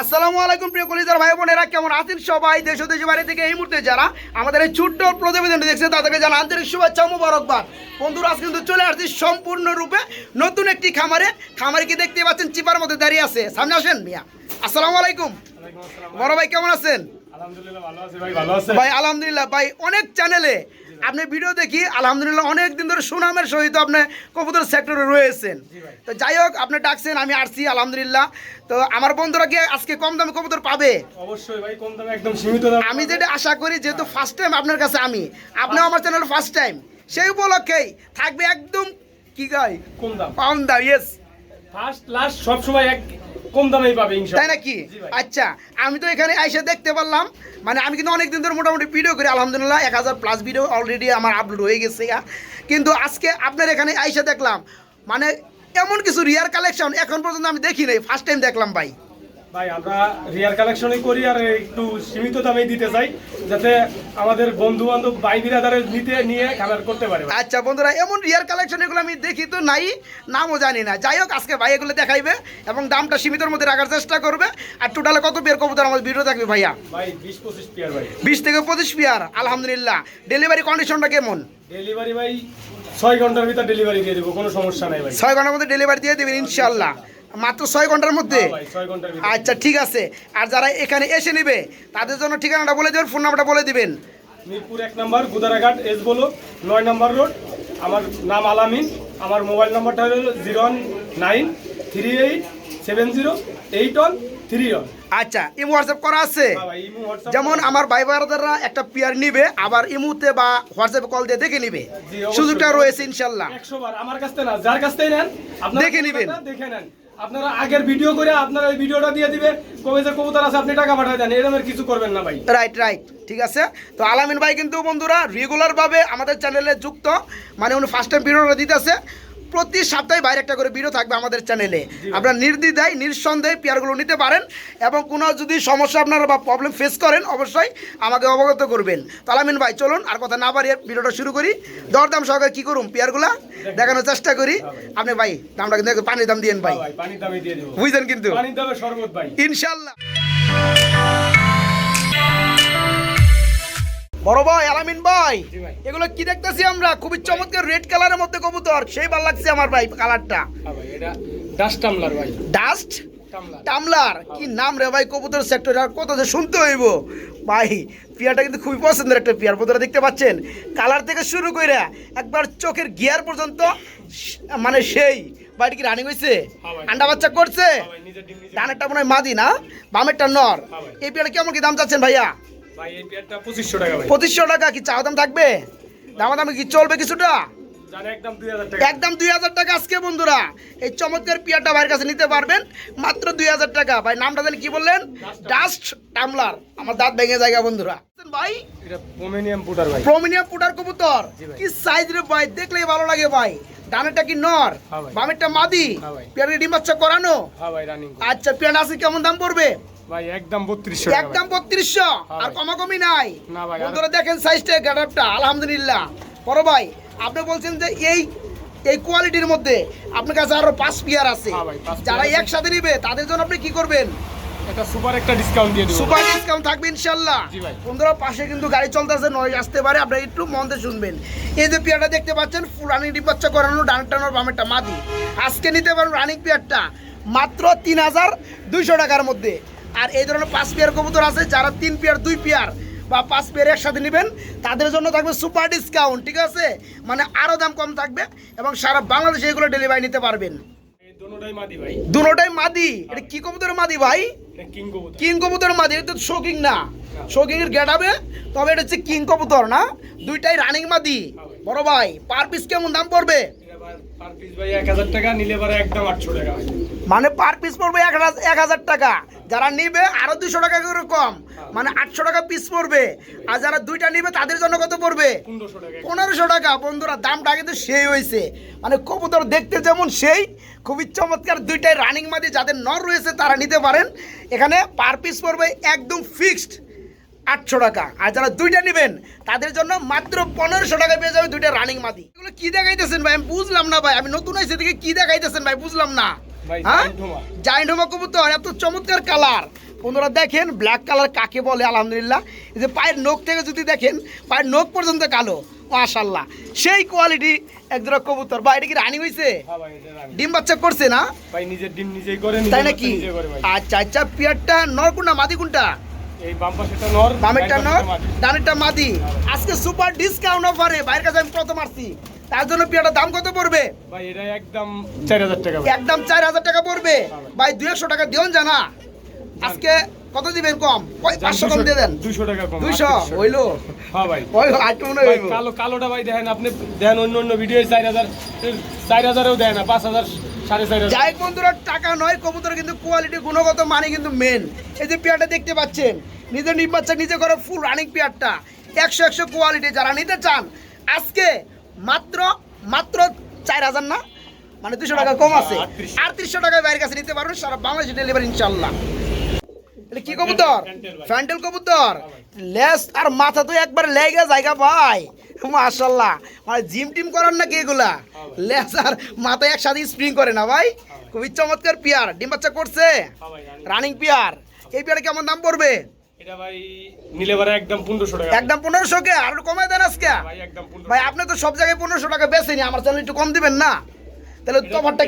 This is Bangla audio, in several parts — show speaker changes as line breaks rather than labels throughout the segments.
আসসালামু আলাইকুম প্রিয় কলিজার ভাই বোনেরা কেমন আছেন সবাই? দেশ ও দেশের বাইরে থেকে এই মুহূর্তে যারা আমাদের এই ছোট্ট প্রতিবেদনটি দেখছে তাদেরকে জানা আন্তরিক শুভেচ্ছা মুবারকবাদ। বন্ধুরা আজ কিন্তু চলে আসছি সম্পূর্ণরূপে নতুন একটি খামারে। খামারে কি দেখতে পাচ্ছেন? চিপার মধ্যে দাঁড়িয়ে আছে। সামনে আসেন মিয়া। আসসালামু আলাইকুম। বড় ভাই কেমন আছেন?
আলহামদুলিল্লাহ ভালো আছি ভাই ভালো আছে
ভাই আলহামদুলিল্লাহ ভাই অনেক চ্যানেলে আপনি ভিডিও দেখি আলহামদুলিল্লাহ অনেক দিন ধরে সুনামের সহিত আপনি কবুতর সেক্টরে রয়েছেন। তো যাই হোক আপনি ডাকছেন আমি আসছি আলহামদুলিল্লাহ। তো আমার বন্ধুরা কি আজকে কম দামে কবুতর পাবে?
অবশ্যই ভাই কম দামে একদম সীমিত দাম
আমি যেটা আশা করি যেহেতু ফার্স্ট টাইম আপনার কাছে আমি আপনি আমার চ্যানেল ফার্স্ট টাইম সেই উপলক্ষেই থাকবে একদম কি গাই
কম দাম।
কম দাম ইয়েস
ফার্স্ট লাস্ট সব সময় এক কম দামেই পাবে
তাই নাকি? আচ্ছা আমি তো এখানে এসে দেখতে পারলাম। মানে আমি কিন্তু অনেক দিন ধরে মোটামুটি ভিডিও করি আলহামদুলিল্লাহ এক হাজার প্লাস ভিডিও অলরেডি আমার আপলোড হয়ে গেছে কিন্তু আজকে আপনার এখানে এসে দেখলাম মানে এমন কিছু রিয়ার কালেকশন এখন পর্যন্ত আমি দেখি নাই ফার্স্ট টাইম দেখলাম ভাই।
ভাই আমরা রিয়ার কালেকশনই করি আর একটু সীমিত দামেই দিতে চাই যাতে আমাদের বন্ধু বান্ধব ভাই বিরাদারের নিতে নিয়ে খাবার করতে পারে
আচ্ছা বন্ধুরা এমন রিয়ার কালেকশন এগুলো আমি দেখি তো নাই নামও জানি না। যাই হোক আজকে ভাই এগুলো দেখাইবে এবং দামটা সীমিতর মধ্যে রাখার চেষ্টা করবে। আর টোটালে কত পেয়ার কবুতর আমার ভিডিও থাকবে ভাইয়া?
ভাই বিশ পঁচিশ পিয়ার ভাই।
বিশ থেকে পঁচিশ পেয়ার আলহামদুলিল্লাহ। ডেলিভারি কন্ডিশনটা কেমন?
ডেলিভারি ভাই ছয় ঘণ্টার ভিতর ডেলিভারি দিয়ে দেবো কোনো সমস্যা নাই ভাই।
ছয় ঘণ্টার মধ্যে ডেলিভারি দিয়ে দেবেন ইনশাল্লাহ মাত্র ছয় ঘণ্টার মধ্যে?
হ্যাঁ
আচ্ছা ঠিক আছে। আর যারা এখানে এসে নেবে তাদের জন্য ঠিকানাটা বলে দেবেন ফোন নাম্বারটা বলে দিবেন।
মিরপুর এক নম্বর গুদারাঘাট এস বলো নয় নম্বর রোড। আমার নাম আলামিন আমার মোবাইল নাম্বারটা হলো zero one nine three eight seven zero eight one three one.
আচ্ছা ইমো হোয়াটসঅ্যাপ করা আছে? যেমন আমার ভাই বারাদাররা একটা পেয়ার নিবে আবার ইমুতে বা হোয়াটসঅ্যাপে কল দিয়ে দেখে নিবে। সুযোগটা রয়েছে ইনশাল্লাহ।
আমার কাছ থেকে না যার কাছ থেকে নেন
দেখে নিবেন।
দেখে নেন। আপনারা আগের ভিডিও করে আপনারা এই ভিডিওটা দিয়ে দিবে। কবে যে কবুতর আছে, আপনি টাকা পাঠায় দেন। এরকমের কিছু করবেন না ভাই।
রাইট রাইট ঠিক আছে? তো আলামিন ভাই কিন্তু বন্ধুরা রেগুলার ভাবে আমাদের চ্যানেলে যুক্ত। মানে উনি ফার্স্ট টাইম ভিডিওটা দিতেছে। প্রতি সপ্তাহে বাইরে একটা করে ভিডিও থাকবে আমাদের চ্যানেলে আপনারা নির্দ্বিধায় নিঃসন্দেহে পেয়ারগুলো নিতে পারেন এবং কোনো যদি সমস্যা আপনারা বা প্রবলেম ফেস করেন অবশ্যই আমাকে অবগত করবেন। তালামিন ভাই চলুন আর কথা না বাড়িয়ে ভিডিওটা শুরু করি। দরদাম সহকারে কী করুন পেয়ারগুলা দেখানোর চেষ্টা করি। আপনি ভাই দামটা কিন্তু পানির দাম দিয়েন ভাই।
হ্যাঁ
বুঝলেন কিন্তু? ইনশাল্লাহ। বড় ভাই আলামিন ভাই এগুলো কি দেখতেছি আমরা? খুবই চমৎকার রেড কালারের মধ্যে কবুতর। সেই ভালো লাগছে আমার ভাই কালারটা
ডাস্ট টামলার ভাই।
ডাস্ট
টামলার
টামলার কি নাম রে ভাই কবুতর সেক্টর আর কত যে শুনতে হইব। ভাই পিয়ারটা কিন্তু খুবই পছন্দের একটা পিয়ার বন্ধুরা দেখতে পাচ্ছেন? কালার থেকে শুরু করে একবার চোখের গিয়ার পর্যন্ত মানে সেই বাড়ি কি রানিং হয়েছে
হ্যাঁ
আন্ডা বাচ্চা করছে?
হ্যাঁ
ডানেরটা মনে হয় মাদি না? বামেরটা নর।
হ্যাঁ
এই পেয়ারটা কেমন কি দাম চাচ্ছেন ভাইয়া?
পঁচিশশো টাকা ভাই।
পঁচিশশো টাকা কি চাওয়া দাম থাকবে? দামা দামে কি চলবে কিছুটা
একদম দুই হাজার টাকা।
আজকে বন্ধুরা। এই চমৎকার পিয়ারটা ভাইয়ের কাছে নিতে পারবেন। মাত্র দুই হাজার টাকা। ভাই নামটা জানি কি বললেন? ডাস্ট টামলার আমার দাঁত ভেঙে জায়গা বন্ধুরা। ভাই প্রমিনিয়াম পুটার কবুতর। কি সাইজ রে ভাই? দেখলেই ভালো লাগে ভাই। ডানেরটা কি নর?
হ্যাঁ
বামেরটা মাদি?
হ্যাঁ।
পেয়ারের ডিম বাচ্চা করানো?
হ্যাঁ
আচ্ছা পেয়ার আছে কেমন দাম পড়বে?
ভাই একদম বত্রিশশো টাকা
একদম
ভাই।
বত্রিশশো?
হ্যাঁ
আর কমাকমি নাই?
না ভাই,
বন্ধুরা দেখেন সাইজটা গ্যাডাপটা আলহামদুলিল্লাহ। বড় ভাই আপনি বলছেন যে এই এই কোয়ালিটির মধ্যে আপনার কাছে আরও পাঁচ পিয়ার আছে।
হ্যাঁ
যারা একসাথে নিবে তাদের জন্য আপনি কি করবেন?
সুপার একটা ডিসকাউন্ট দিয়ে দেবো
সুপার ডিসকাউন্ট থাকবে ইনশাল্লাহ।
জি ভাই।
বন্ধুরা পাশে কিন্তু গাড়ি চলতেছে নয় আসতে পারে আপনারা একটু মন দিয়ে শুনবেন। এই যে পেয়ারটা দেখতে পাচ্ছেন রানিং ডিবাচ্চা করানো ডান টানোর বামেরটা মাদি। আজকে নিতে পারেন রানিং পেয়ারটা মাত্র তিন হাজার দুইশো টাকার মধ্যে। আর এই ধরনের পাঁচ পেয়ার কবুতর আছে যারা তিন পেয়ার দুই পেয়ার বা পাঁচ পেয়ার একসাথে নেবেন তাদের জন্য থাকবে সুপার ডিসকাউন্ট ঠিক আছে? মানে আরও দাম কম থাকবে এবং সারা বাংলাদেশে এগুলো ডেলিভারি নিতে পারবেন।
মাদি ভাই।
দুটোটাই মাদি? এটা কি কবুতরের মাদি ভাই?
কিং কবুতর।
মাদি এটা তো শোকিং না। শোকিং এর গেটাবে তবে এটা হচ্ছে কিং কবুতর না? দুইটাই রানিং মাদি। বড় ভাই পার পিস কেমন দাম পড়বে? মানে পার পিস পড়বে এক হাজার টাকা। যারা নিবে আরও দুশো টাকা করে কম। মানে আটশো টাকা পিস পড়বে। আর যারা দুইটা নিবে তাদের জন্য কত পড়বে?
পনেরোশো টাকা।
পনেরোশো টাকা। বন্ধুরা দামটা কিন্তু সেই হয়েছে মানে কবুতর দেখতে যেমন সেই খুবই চমৎকার দুইটাই রানিং মাদি যাদের নর রয়েছে তারা নিতে পারেন। এখানে পার পিস পড়বে একদম ফিক্সড আটশো টাকা। আর যারা দুইটা নেবেন তাদের জন্য মাত্র পনেরোশো টাকা পেয়ে যাবে দুইটা রানিং মাদি। এগুলো কি দেখাইতেছেন ভাই? আমি বুঝলাম না ভাই। আমি নতুন হয়েছে দেখে কি দেখাইতেছেন ভাই? বুঝলাম না। হ্যাঁ। জাইন্ট হোমা। কবুতর এত চমৎকার কালার বন্ধুরা দেখেন ব্ল্যাক কালার কাকে বলে আলহামদুলিল্লাহ। এই যে পায়ের নখ থেকে যদি দেখেন পায়ের নখ পর্যন্ত কালো। মাশাল্লাহ সেই কোয়ালিটি একজোড়া কবুতর। বা এটা কি রানি হয়েছে
হ্যাঁ।
ডিম বাচ্চা করছে না?
ভাই নিজের ডিম নিজেই করে
তাই নাকি? আচ্ছা আচ্ছা পিয়ারটা নর কোনটা মাদি কোনটা?
এই বাম পাশেটা নর
বামেরটা নর ডানেরটা মাদি আজকে সুপার ডিসকাউন্ট অফারে বাইরের কাছে আমি প্রথম আসছি। তার জন্য পিয়ারটার দাম কত পড়বে?
ভাই এটা একদম চার হাজার টাকা
একদম চার হাজার টাকা পড়বে। ভাই। দুই একশো টাকা দিও জানা। আজকে কত দিবেন কম? পাঁচশো কম দিয়ে দেন।
দুশো টাকা কম
দুইশো?
3800
হইল?
হ্যাঁ ভাই।
ওই আটটু মনে
ভাই কালো কালোটা ভাই দেখেন আপনি দেখেন অন্য অন্য ভিডিও চার হাজার চার হাজারেও দেয় না পাঁচ হাজার সাড়ে চার হাজার।
যাই বন্ধুরা টাকা নয় কবুতর কিন্তু কোয়ালিটি গুণগত মানে কিন্তু মেন এই যে পেয়ারটা দেখতে পাচ্ছেন নিজে নিম বাচ্চা নিজে করে ফুল রানিং পেয়ারটা। একশো একশো কোয়ালিটি যারা নিতে চান আজকে মাত্র মাত্র চার হাজার না মানে দুশো টাকা কম আছে।
আটত্রিশশো।
আটত্রিশশো টাকায় বাইরের কাছে নিতে পারবেন সারা বাংলাদেশে ডেলিভারি ইনশাল্লাহ। এটা কি কবুতর।
ফ্যান্টেল
কবুতর। লেস আর মাথা তো একবার লেগে জায়গা ভাই। মাশাল্লাহ। মানে জিম টিম করার নাকি এগুলা? লেস আর মাথা একসাথে স্প্রিং করে না ভাই? খুবই চমৎকার পিয়ার। ডিম বাচ্চা করছে।
Running
pair. এই পিয়ারে কেমন দাম পড়বে?
এটা ভাই নিলে পারে একদম পনেরোশো টাকা।
একদম পনেরোশো কে আর কমায় দেন আজকে।
ভাই একদম পনেরোশো।
ভাই আপনি তো সব জায়গায় টাকা বেচেনি আমার চ্যানেল একটু কম দিবেন না? তাহলে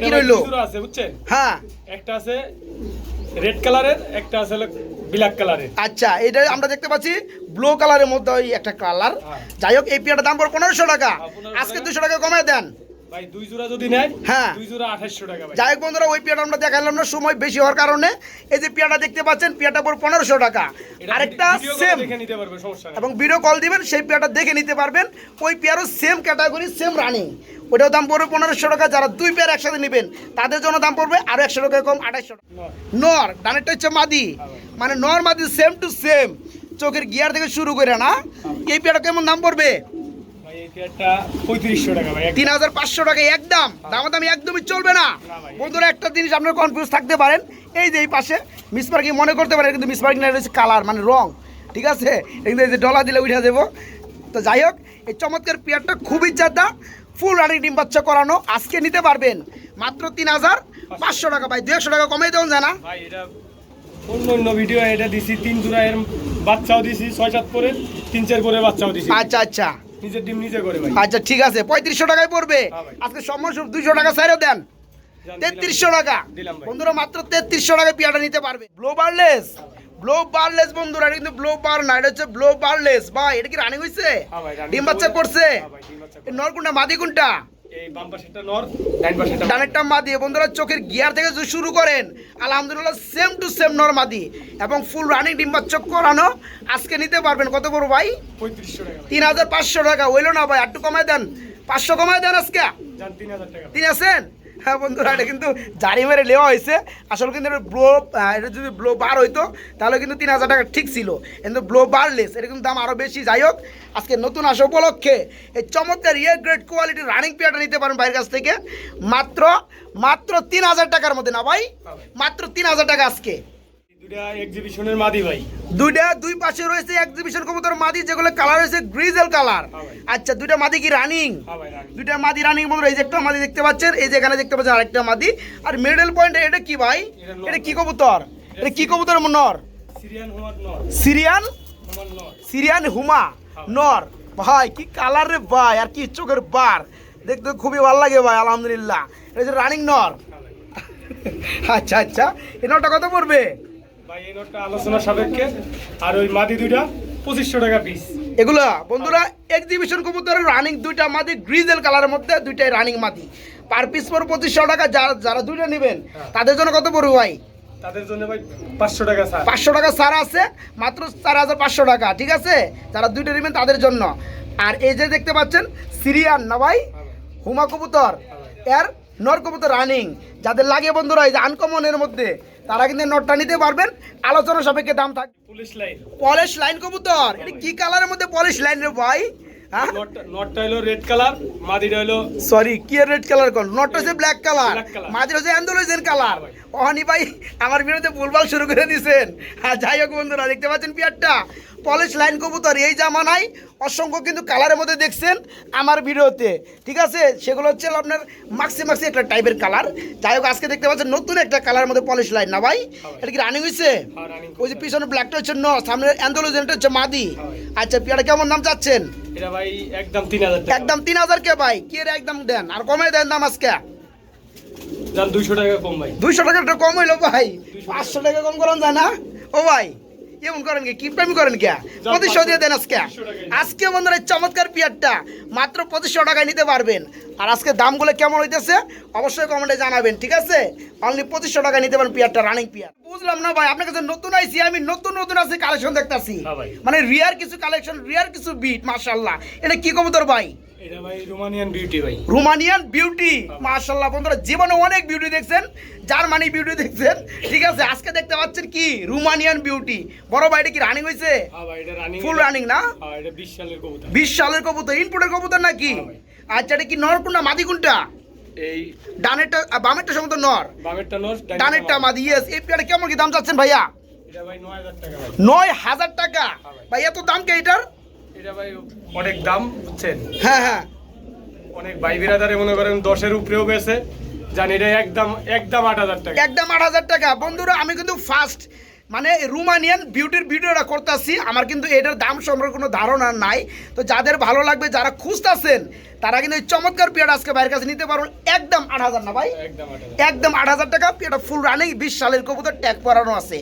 কি রইল?
আছে বুঝছেন?
হ্যাঁ।
একটা আছে রেড কালারের একটা আছে ব্ল্যাক কালারের।
আচ্ছা এটা আমরা দেখতে পাচ্ছি ব্লু কালারের মধ্যে ওই একটা কালার।
হ্যাঁ।
যাই হোক এই পিয়ারটার দাম পড়ে পনেরোশো টাকা।
হ্যাঁ, 1500
আজকে দুশো টাকা কমায় দেন।
ভাই দুই জোড়া যদি নেয়
হ্যাঁ।
দুই জোড়া আঠাশশো টাকা ভাই।
যাই বন্ধুরা ওই পিয়াটা আমরা দেখালাম না সময় বেশি হওয়ার কারণে। এই যে পিয়াটা দেখতে পাচ্ছেন পিয়াটা টাকা। আরেকটা সেম
দেখে নিতে পারবে সমস্যা
এবং ভিডিও কল দিবেন সেই দেখে নিতে পারবেন। ওই পেয়ারও সেম ক্যাটাগরি সেম রানিং ওটাও দাম পড়বে পনেরোশো টাকা। যারা দুই পেয়ার একসাথে নেবেন তাদের জন্য দাম পড়বে আরও একশো টাকা কম আঠাশশো টাকা। নর। ডানেরটা হচ্ছে মাদি। মানে নর মাদি সেম টু সেম চোখের গিয়ার থেকে শুরু করে না। এই পেয়ারটা কেমন দাম পড়বে? তিন হাজার পাঁচশো টাকা একদম। দাম একদমই চলবে না। বন্ধুরা একটা জিনিস আপনারা কনফিউজ থাকতে পারেন। এই যে এই পাশে মিস পার্কিং মনে করতে পারেন কিন্তু মিস পার্কিং কালার মানে রং। ঠিক আছে? কিন্তু এই যে ডলার দিলে উঠে দেবো তো যাই হোক এই চমৎকার পেয়ারটা খুবই জাদা। ফুল রানিং ডিম বাচ্চা করানো আজকে নিতে পারবেন। মাত্র তিন হাজার পাঁচশো টাকা ভাই। দু একশো টাকা কমে দেওয়া যায় না
অন্য অন্য ভিডিও এটা দিছি তিন জোড়া এর বাচ্চাও দিছি ছয় সাত করে তিন চার করে বাচ্চাও দিছি।
আচ্ছা আচ্ছা।
নিজের ডিম নিজে করে ভাই।
আচ্ছা ঠিক আছে পঁয়ত্রিশশো টাকায় পড়বে।
হ্যাঁ।
আজকে সমস্যা দুইশো টাকা সাইডে দেন। তেত্রিশশো টাকা। বন্ধুরা মাত্র তেত্রিশশো টাকায় পিয়াটা নিতে পারবে। ব্লো বারলেস ব্লো বারলেস বন্ধুরা এটা কিন্তু ব্লো বার না এটা হচ্ছে ব্লো বারলেস বা এটা কি রানিং হয়েছে
হ্যাঁ
ডিম বাচ্চা করছে?
নরকুন্ডা ভাই, ডিম বাচ্চা
এই নর কোনটা মাদি কোনটা
এই বাম পাশেরটা নর ডান পাশেরটা
ডানেরটা মাদি। বন্ধুরা চোখের গিয়ার থেকে যদি শুরু করেন আলহামদুলিল্লাহ সেম টু সেম নর মাদি। এবং ফুল রানিং ডিম বাচ্চা করানো আজকে নিতে পারবেন। কত বড় ভাই?
পঁয়ত্রিশশো টাকা।
তিন হাজার পাঁচশো টাকা। হইল না ভাই একটু কমায় দেন। পাঁচশো কমায় দেন আজকে।
তিনি
আছেন? হ্যাঁ বন্ধুরা এটা কিন্তু জারি মেরে নেওয়া হয়েছে। আসলে কিন্তু এটা ব্লো এটা যদি ব্লো বার হইতো তাহলে কিন্তু তিন হাজার টাকা ঠিক ছিল। কিন্তু ব্লো বারলেস এটা কিন্তু দাম আরও বেশি। যাই হোক আজকে নতুন আসা উপলক্ষে এই চমৎকার ইয়ে গ্রেড কোয়ালিটির রানিং পেয়ারটা নিতে পারেন বাইরের কাছ থেকে। মাত্র মাত্র তিন হাজার টাকার মধ্যে না ভাই? মাত্র তিন হাজার টাকা আজকে।
এই এক্সিবিশনের মাদি ভাই।
দুইটা দুই পাশে রয়েছে এক্সিবিশন কবুতর মাদি যেগুলো কালার গ্রিজেল কালার
হ্যাঁ
আচ্ছা দুইটা মাদি কি রানিং
হ্যাঁ
দুইটা মাদি রানিং বন্ধুরা এই যে একটা মাদি দেখতে পাচ্ছেন এই যে এখানে দেখতে পাচ্ছেন আরেকটা মাদি। আর মিডল পয়েন্টে এটা কি ভাই?
এটা
কি কবুতর? এটা কি কবুতর নর?
Syrian
Syrian? হুমা? নর। ভাই কি কালার রে ভাই আর কি চোখের বার। দেখতে খুবই ভালো লাগে ভাই আলহামদুলিল্লাহ। এটা রানিং নর।
হ্যাঁ
আচ্ছা আচ্ছা। এই নরটা কত পড়বে?
ভাই এই নোটটা আলোচনা সাপেক্ষে। আর ওই মাদি দুইটা পঁচিশশো টাকা পিস
এগুলা বন্ধুরা এক্সিবিশন কবুতরের রানিং দুইটা মাদি গ্রিজেল কালারের মধ্যে দুইটাই রানিং মাদি। পার পিস পর পঁচিশশো টাকা যারা যারা দুইটা নেবেন
হ্যাঁ।
তাদের জন্য কত পড়বে ভাই?
তাদের জন্য ভাই পাঁচশো টাকা স্যার
পাঁচশো টাকা সারা আছে মাত্র চার হাজার পাঁচশো টাকা ঠিক আছে? যারা দুইটা নেবেন তাদের জন্য। আর এই যে দেখতে পাচ্ছেন সিরিয়ান না ভাই? হুমা কবুতর এর নর কবুতর রানিং যাদের লাগে বন্ধুরা এই যে আনকমনের মধ্যে তারা কিন্তু নোটটা নিতে পারবেন। আলোচনা সাপেক্ষে দাম থাকবে
পুলিশ লাইন
পলিশ লাইন কবুতর। এটা কি কালারের মধ্যে পলিশ লাইন রে ভাই? হ্যাঁ?
নটটা নটটা হলো রেড কালার মাদিটা হলো
সরি কি রেড কালার কোন? নটটা হচ্ছে ব্ল্যাক কালার মাদির হচ্ছে অ্যান্ডোলজেন কালার অহানি ভাই আমার বিরুদ্ধে ভুলভাল শুরু করে দিয়েছেন আর যাই হোক বন্ধুরা দেখতে পাচ্ছেন পিয়ারটা? পলিশ লাইন কবুতর এই জামানায় অসংখ্য কিন্তু কালারের মধ্যে দেখছেন আমার ভিডিওতে। ঠিক আছে? সেগুলো হচ্ছে আপনার মাক্সি মাক্সি একটা টাইপের কালার যাই হোক আজকে দেখতে পাচ্ছেন নতুন একটা কালারের মধ্যে পলিশ লাইন না ভাই? এটা কি রানিং হয়েছে
হ্যাঁ,
ওই যে পিছনে ব্ল্যাকটা হচ্ছে ন সামনে অ্যান্ডোলোজেনটা হচ্ছে মাদি। আচ্ছা পিয়ারটা কেমন নাম চাচ্ছেন?
একদম তিন হাজার
কে ভাই? কি একদম দেন? আর কমে দেন দাম আজকে?
দাম টাকা কম ভাই।
দুইশো টাকা একটু কম হইল ভাই। পাঁচশো টাকা কম করেন যায় না? ও ভাই এমন করেন কি? কি করেন কে? পঁচিশশো দিয়ে দেন আজকে। আজকে বন্ধুরা চমৎকার পিয়ারটা মাত্র পঁচিশশো টাকায় নিতে পারবেন। আর আজকে দামগুলো কেমন হইতেছে অবশ্যই কমেন্টে জানাবেন ঠিক আছে? অনলি পঁচিশশো টাকায় নিতে পারেন পিয়ারটা রানিং পিয়ার। বুঝলাম না ভাই আপনার কাছে নতুন আইসি আমি নতুন নতুন আছে কালেকশন দেখতাছি।
হ্যাঁ
মানে রিয়ার কিছু কালেকশন রিয়ার কিছু বিট মাশাল্লাহ এটা কি কবুতর ভাই?
এটা ভাই রোমানিয়ান বিউটি ভাই।
রোমানিয়ান বিউটি মাশাল্লাহ বন্ধুরা জীবনে অনেক বিউটি দেখছেন। জার্মানি বিউটি দেখছেন। ঠিক আছে আজকে দেখতে পাচ্ছেন কি? রোমানিয়ান বিউটি বড় ভাইটা কি রানিং হয়েছে
হ্যাঁ ভাই এটা রানিং
ফুল রানিং না?
হ্যাঁ এটা বিশ সালের কবুতর।
বিশ সালের কবুতর ইনপুটের কবুতর নাকি?
হ্যাঁ
আচ্ছা এটা কি নর কোনটা? মাদি কোনটা?
এই
ডানেরটা বামেরটা সম্ভবত নর।
বামেরটা নস
ডানেরটা মাদি ইয়েস এই পেয়ারে কেমন কি দাম চাচ্ছেন ভাইয়া?
এটা ভাই নয় হাজার টাকা ভাই।
নয় হাজার টাকা।
হ্যাঁ ভাই।
ভাই এত দাম কে এটার?
এটা ভাই অনেক দাম বুঝছেন?
হ্যাঁ হ্যাঁ।
অনেক ভাই বিরাদারে মনে করেন দশের উপরেও গেছে জানি এটা একদম একদম আট হাজার টাকা।
একদম আট হাজার টাকা। বন্ধুরা আমি কিন্তু ফার্স্ট মানে রুমানিয়ান বিউটির ভিডিওটা করতেছি। আমার কিন্তু এটার দাম সম্পর্কে কোনো ধারণা নাই। তো যাদের ভালো লাগবে যারা খুঁজতেছেন তারা কিন্তু এই চমৎকার পিয়াটা আজকে বাইরের কাছে নিতে পারবেন একদম আট হাজার না ভাই?
একদম আট হাজার।
একদম আট হাজার টাকা। পিয়াটা ফুল রানিং বিশ সালের কবুতর ট্যাগ করানো আছে।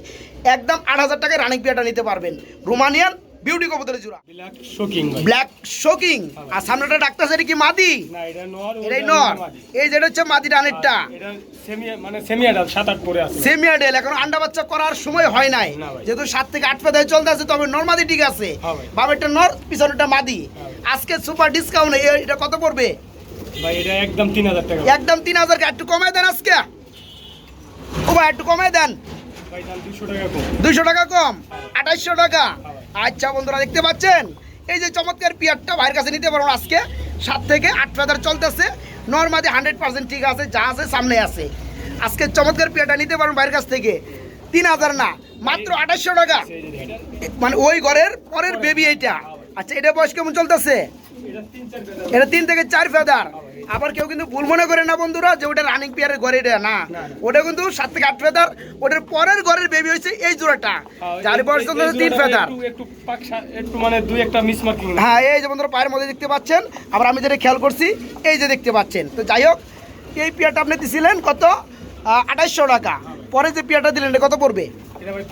একদম আট হাজার টাকায় রানিং পিয়াটা নিতে পারবেন। রুমানিয়ান বিউটি কবুতরের জোড়া
ব্ল্যাক শোকিং
ব্ল্যাক শোকিং আর সামনেটা ডাক্তার সেটা কি মাদি?
না এটা নর
এটাই নর। এই যেটা হচ্ছে মাদি রানেরটা
এটা সেমি মানে সেমি আডাল সাত আট পরে আছে।
সেমিয়াডেল এখন আন্ডা বাচ্চা করার সময় হয় নাই। যেহেতু সাত থেকে আট পেদায় চলতে আছে তবে নর্মাদি ঠিক আছে।
হ্যাঁ ভাই।
বামেরটা নর পিছনেরটা মাদি।
হ্যাঁ
আজকে সুপার ডিসকাউন্ট এটা কত পড়বে?
ভাই এটা একদম তিন হাজার টাকা।
একদম তিন হাজার একটু কমায় দেন আজকে। ও ভাই একটু কমায় দেন।
ভাই দাম টাকা কম।
দুইশো টাকা কম আঠাইশশো টাকা। আচ্ছা বন্ধুরা, দেখতে পাচ্ছেন? এই যে চমৎকার পিয়ারটা ভাইয়ের কাছে নিতে পারব আজকে। সাত থেকে আট ফেদার চলতেছে। নর্মাদি হান্ড্রেড পার্সেন্ট ঠিক আছে, যা আছে সামনে আছে। আজকে চমৎকার পিয়ারটা নিতে পারবেন ভাইয়ের কাছ থেকে। তিন হাজার না, মাত্র আঠাশশো টাকা। মানে ওই ঘরের পরের বেবি এইটা। আচ্ছা এটা বয়স কেমন চলতেছে?
এটা তিন
থেকে চার ফেদার আবার কেউ কিন্তু ভুল মনে করে না বন্ধুরা যে ওটা রানিং পিয়ারের ঘরে এটা না। ওটা কিন্তু সাত থেকে আট ফেদার ওটার পরের ঘরের বেবি হয়েছে এই জোড়াটা। যার বয়স তিন ফেদার
একটু মানে দুই একটা মিস
হ্যাঁ এই যে বন্ধুরা পায়ের মধ্যে দেখতে পাচ্ছেন আবার আমি যেটা খেয়াল করছি এই যে দেখতে পাচ্ছেন। তো যাই হোক এই পিয়ারটা আপনি দিছিলেন কত? আঠাইশশো টাকা। পরে যে পিয়ারটা দিলেন কত পড়বে?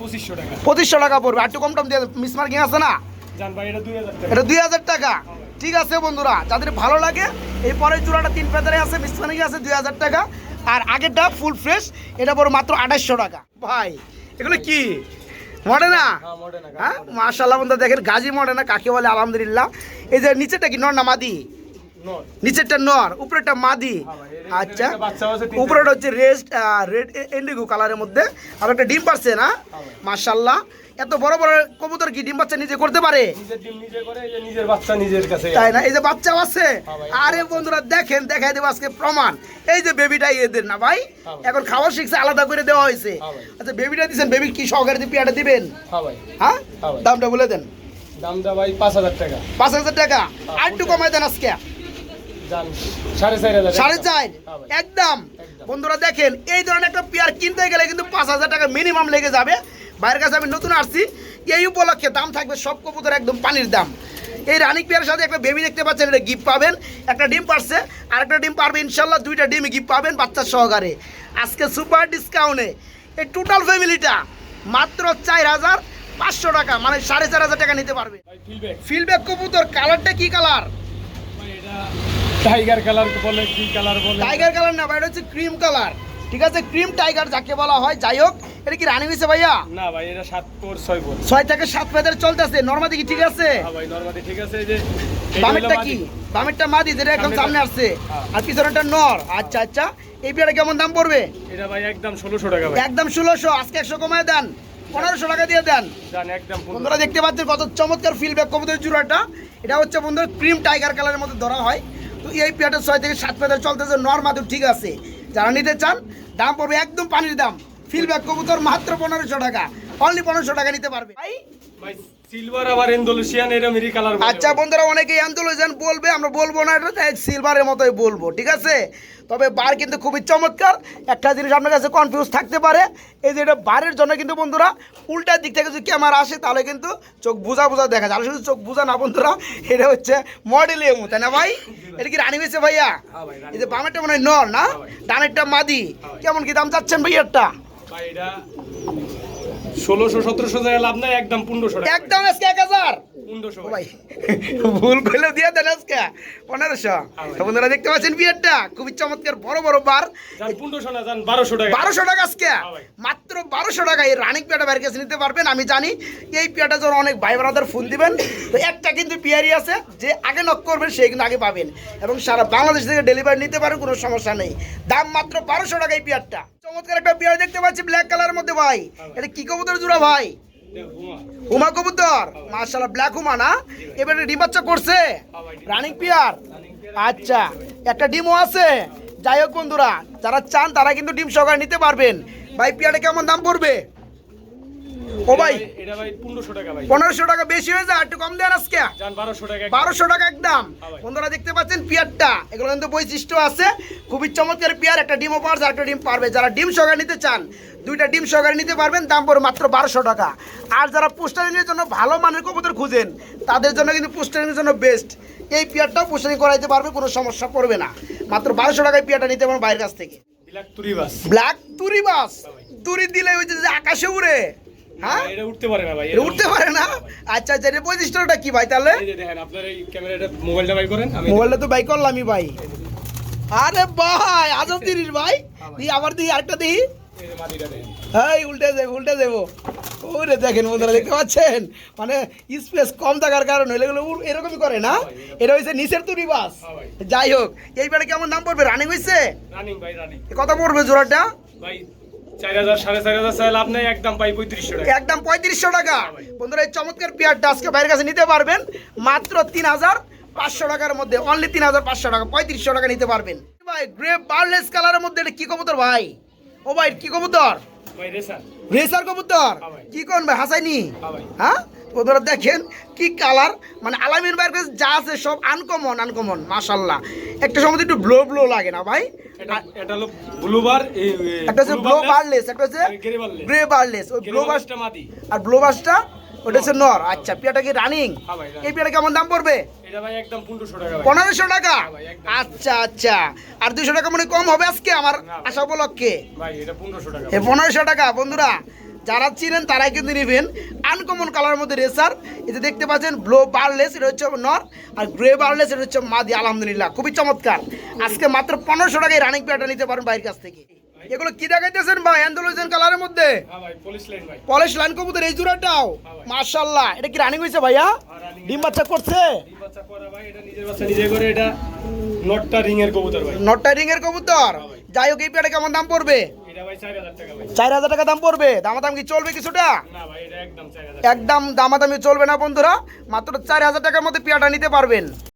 পঁচিশশো টাকা।
পঁচিশশো টাকা পড়বে। আর একটু কম টম দিয়ে মিস মার্কিং আছে না?
এটা দুই হাজার টাকা।
ঠিক আছে বন্ধুরা যাদের ভালো লাগে এই পরের চূড়াটা তিন পেতারে আছে মিসমানি আছে দুই হাজার টাকা আর আগেরটা ফুল ফ্রেশ এটা বড় মাত্র আঠাশশো টাকা। ভাই এগুলো কি? মডেনা?
হ্যাঁ
হ্যাঁ মার্শাল্লাহ বন্ধু দেখেন গাজী মডেনা কাকে বলে আলহামদুলিল্লাহ। এই যে নিচেটা কি নর না মাদি
নর
নিচেরটা নর উপরেরটা মাদি।
হ্যাঁ
আচ্ছা
বাচ্চা আছে
উপরেটা হচ্ছে রেস্ট রেড ইন্ডিগো কালারের মধ্যে। আর একটা ডিম পারছে না?
হ্যাঁ।
মার্শাল্লাহ এত বড় বড় কবুতর কি ডিম বাচ্চা নিজে করতে পারে?
বাচ্চা
তাই না? এই যে বাচ্চাও আছে।
হ্যাঁ
আরে বন্ধুরা দেখেন দেখাই দেবো আজকে প্রমাণ। এই যে বেবিটাই এদের না ভাই?
হ্যাঁ
এখন খাওয়া শিখছে আলাদা করে দেওয়া হয়েছে।
হ্যাঁ
আচ্ছা বেবিটা দিচ্ছেন বেবি কি সহকারে দিয়ে পিয়াটা দিবেন?
হ্যাঁ
হ্যাঁ?
হ্যাঁ।
দামটা বলে দেন।
দামটা ভাই পাঁচ হাজার টাকা।
পাঁচ হাজার টাকা।
হ্যাঁ,
আর একটু কমাই দেন আজকে।
সাড়ে চার হ্যাঁ।
একদম। বন্ধুরা দেখেন এই ধরনের একটা পেয়ার কিনতে গেলে কিন্তু পাঁচ হাজার টাকা মিনিমাম লেগে যাবে। বাইরের কাছে আমি নতুন আসছি। এই উপলক্ষে দাম থাকবে সব কবুতর একদম পানির দাম। এই রানিক পেয়ারের সাথে একটা বেবি দেখতে পাচ্ছেন এটা গিফট পাবেন। একটা ডিম পারছে আর একটা ডিম পারবে ইনশাল্লাহ দুইটা ডিম গিফট পাবেন বাচ্চার সহকারে। আজকে সুপার ডিসকাউন্টে এই টোটাল ফ্যামিলিটা মাত্র চার হাজার পাঁচশো টাকা মানে সাড়ে চার হাজার টাকা নিতে পারবে।
ফিলব্যাক
কবুতর কালারটা কি কালার
টাইগার কালার বলে কি কালার বলে?
টাইগার কালার না ভাই এটা হচ্ছে ক্রিম কালার ঠিক আছে? ক্রিম টাইগার যাকে বলা হয় যাই হোক এটা কি রানিং হয়েছে ভাইয়া?
না ভাই এটা সাত পর ছয় পর
ছয় থেকে সাত পেদের চলতেছে। নর্মাদি কি ঠিক আছে?
ভাই ঠিক আছে এই যে
বামেরটা কি? বামেরটা মাদি যেটা একদম সামনে আসছে।
হ্যাঁ।
আর পিছনেরটা নর। আচ্ছা আচ্ছা। এই কেমন দাম পড়বে?
এটা ভাই একদম ষোলোশো টাকা ভাই।
একদম ষোলোশো আজকে একশো কমায় দেন। পনেরোশো টাকা দিয়ে দেন। বন্ধুরা দেখতে পাচ্ছেন কত চমৎকার ফিল্ডব্যাক কবুতর জুড়াটা এটা হচ্ছে বন্ধুরা ক্রিম টাইগার কালারের মধ্যে ধরা হয়। এই পেয়ারটা ছয় থেকে সাত পেয়ার চলতেছে, নর মাদুর ঠিক আছে। যারা নিতে চান, দাম পড়বে একদম পানির দাম। ফিলব্যাক কবুতর মাত্র পনেরোশো টাকা অনলি পনেরোশো টাকা নিতে পারবে। ভাই
সিলভার আবার এন্ডোলেশিয়ান এরা কালার
আচ্ছা বন্ধুরা অনেকেই অ্যান্থোলজিয়ান বলবে আমরা বলব না এটা তাই সিলভারের মতোই বলব ঠিক আছে? তবে বার কিন্তু খুবই চমৎকার। একটা জিনিস আপনার কাছে কনফিউজ থাকতে পারে এই যে এটা বারের জন্য কিন্তু বন্ধুরা উল্টার দিক থেকে যদি ক্যামেরা আসে তাহলে কিন্তু চোখ বুঝা বুঝা দেখা যায়। আর শুধু চোখ বুঝা না বন্ধুরা এটা হচ্ছে মডেল এমু তাই না ভাই? এটা কি রানি হয়েছে ভাইয়া?
হ্যাঁ
এই যে বামেরটা মনে হয় নর না? ডানেরটা মাদি। কেমন কি দাম চাচ্ছেন ভাইয়ারটা?
ভাই এটা ষোলোশো সতেরোশো জায়গায় লাভ নাই একদম পনেরোশো
একদম আজকে এক হাজার।
পনেরোশো।
ভাই ভুল করলে দিয়ে দেন আজকে। পনেরোশো। তো বন্ধুরা দেখতে পাচ্ছেন বিয়েরটা খুবই চমৎকার বড় বড় বার।
পনেরোশো না যান বারোশো টাকা।
বারোশো টাকা আজকে।
ভাই।
মাত্র বারোশো টাকা এই রানিং পেয়াটা বাইরের কাছে নিতে পারবেন, আমি জানি এই পেয়াটা যখন অনেক ভাই ব্রাদার ফোন দিবেন। তো একটা কিন্তু পিয়ারি আছে, যে আগে নক করবেন সেই কিন্তু আগে পাবেন। এবং সারা বাংলাদেশ থেকে ডেলিভারি নিতে পারেন কোনো সমস্যা নেই। দাম মাত্র বারোশো টাকা এই পেয়ারটা। চমৎকার একটা পেয়ার দেখতে পাচ্ছি ব্ল্যাক কালারের মধ্যে, ভাই। এটা কি কবুতর জোড়া, ভাই? হুমা কবুতর। মার্শাল্লাহ ব্ল্যাক হুমা না? এবারে ডিম বাচ্চা করছে। Running pair. আচ্ছা একটা ডিমও আছে। যাই হোক বন্ধুরা, যারা চান তারা কিন্তু ডিম সহকারে নিতে পারবেন। ভাই পিয়াটা কেমন দাম পড়বে? ও ভাই।
এটা ভাই পনেরোশো টাকা ভাই।
পনেরোশো টাকা বেশি হয়ে যায় একটু কম দেন আজকে।
টাকা
একদম।
হ্যাঁ
বন্ধুরা দেখতে পাচ্ছেন পিয়ারটা? এগুলো কিন্তু বৈশিষ্ট্য আছে। খুবই চমৎকার পিয়ার একটা ডিমও পাওয়ার একটা ডিম পারবে। যারা ডিম সহকারে নিতে চান দুইটা ডিম সহকারে নিতে পারবেন দাম পড়বে মাত্র বারোশো টাকা। আর যারা পোস্টারিংয়ের জন্য ভালো মানের কবুতর খুঁজেন তাদের জন্য কিন্তু পোস্টারিংয়ের জন্য বেস্ট এই পিয়ারটাও পোস্টারিং করাইতে পারবে কোনো সমস্যা পড়বে না। মাত্র বারোশো টাকায় পিয়ারটা নিতে পারবেন বাইরের কাছ থেকে।
বিলাক তুরি বাস
ব্ল্যাক তুরি বাস তুরি দিলে ওই যে আকাশে উড়ে। হ্যাঁ?
এটা উঠতে পারে না ভাই
এটা উঠতে পারে না? আচ্ছা আচ্ছা বৈশিষ্ট্যটা কি ভাই তাহলে?
এই যে দেখেন আপনার এই ক্যামেরাটা মোবাইলটা বাই করেন আমি
মোবাইলটা তো বাই করলামই ভাই। আরে ভাই আজব ভাই। দি আবার আরেকটা উল্টে দেবো উল্টে দেবো। ওরে দেখেন বন্ধুরা দেখতে পাচ্ছেন? মানে স্পেস কম থাকার কারণে এগুলো এরকমই করে না? এটা হয়েছে নিচের তুরি বাস।
হ্যাঁ
যাই হোক এইবারে কেমন দাম পড়বে? রানিং হয়েছে কত পড়বে জোড়াটা?
ভাই একদম পঁয়ত্রিশশো টাকা।
বন্ধুরা এই চমৎকার পেয়ারটা আজকে বাইরের কাছে নিতে পারবেন। মাত্র তিন হাজার পাঁচশো টাকার মধ্যে অনলি তিন হাজার পাঁচশো টাকা পঁয়ত্রিশশো টাকা নিতে পারবেন। ভাই গ্রে বার্লেস কালারের মধ্যে এটা কি কবুতর ভাই? ও ভাই কি কবুতর?
ভাই রেসার
রেসার কবুতর?
হ্যাঁ
কি কোন ভাই হাসাইনি?
হ্যাঁ।
হ্যাঁ? বন্ধুরা দেখেন কি কালার মানে আলামিন ভাইয়ের কাছে যা আছে সব আনকমন আনকমন মাশাল্লাহ একটা সময় একটু ব্লো ব্লো লাগে না ভাই?
এটা হলো ব্লুবার
একটা হচ্ছে ব্লো বার্লেস একটা হচ্ছে
আর গ্রে বার্লেস।
ওই ব্লো
মাদি।
আর ব্লো বাসটা ওটা হচ্ছে নর। আচ্ছা পিয়াটা কি রানিং
হ্যাঁ।
এই পিয়াটা কেমন দাম পড়বে?
পনেরোশো টাকা একদম।
আচ্ছা আচ্ছা। আর দুশো টাকা মনে কম হবে আজকে আমার আশা উপলক্ষে?
পনেরোশো টাকা
বন্ধুরা। যারা চিনেন তারাই কিন্তু নেবেন। আনকমন কালার মধ্যে রেসার এই যে দেখতে পাচ্ছেন ব্লো বার্লেস এটা হচ্ছে নর আর গ্রে বার্লেস এটা হচ্ছে মাদি আলহামদুলিল্লাহ খুবই চমৎকার। আজকে মাত্র পনেরোশো টাকায় রানিং পেয়ারটা নিতে পারেন বাইরের কাছ থেকে। এগুলো কি দেখাইতেছেন ভাই অ্যান্ডোলোজেন কালারের মধ্যে?
হ্যাঁ লাইন
পলিশ কবুতর এই জোড়াটাও?
ভাই।
মার্শাল্লাহ এটা কি রানিং হয়েছে ভাইয়া? ডিম বাচ্চা করছে?
নটটা রিং এর কবুতর ভাই।
নটটা রিং এর কবুতর যাই হোক এই পেয়ারটা কেমন দাম পড়বে?
চার হাজার টাকা
দাম পড়বে। দামাদাম কি চলবে কিছুটা?
একদম
দামাদামি চলবে না বন্ধুরা। মাত্র চার হাজার টাকার মধ্যে পেয়াটা নিতে পারবেন।